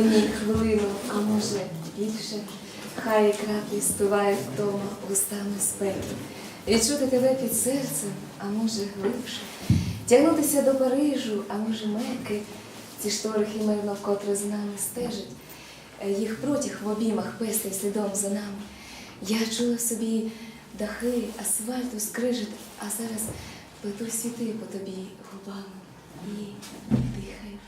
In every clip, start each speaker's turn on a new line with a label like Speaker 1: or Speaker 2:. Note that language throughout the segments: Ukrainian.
Speaker 1: мені хвилину, а може більше. Хай краплі співають вдома устами спеки. Відчути тебе під серцем, а може глибше. Тягнутися до Парижу, а може Мекки. Ці штори химерно вкотре з нами стежать. Їх протяг в обіймах пестий слідом за нами. Я чула собі дахи, асфальту, скрижет, а зараз плету світи по тобі губами і дихаю.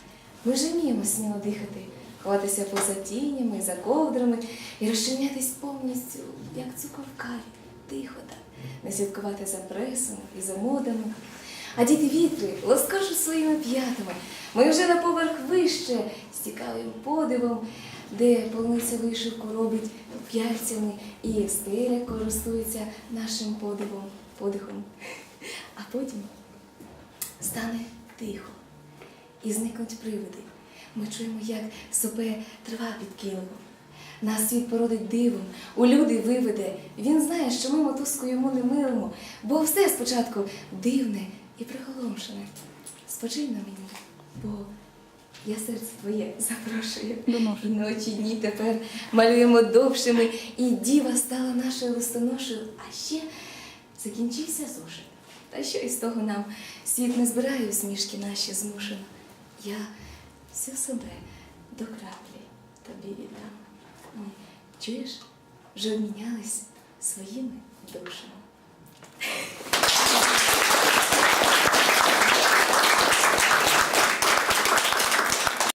Speaker 1: Ми ж вміємо сміло дихати, ховатися поза тінями, за ковдрами і розчинятись повністю, як цукор в каві, тихо так, не слідкувати за пресом і за модами. А діти вітри лоскочуть своїми п'ятами. Ми вже на поверх вище з цікавим подивом, де полниця вишивку робить п'яльцями, і стеля користується нашим подивом, подихом. А потім стане тихо і зникнуть привиди. Ми чуємо, як сопе трава під килимом. Нас світ породить дивом, у люди виведе. Він знає, що ми мотузку йому не милимо, бо все спочатку дивне і приголомшене. Спочинь на мені, бо я серце твоє запрошую. І ночі дні тепер малюємо довшими, і діва стала нашою листоношею, а ще закінчився зошит. Та що із того нам світ не збирає усмішки наші змушено. Я всю себе до краплі тобі віддам. Ми, чуєш, вже обмінялись своїми душами.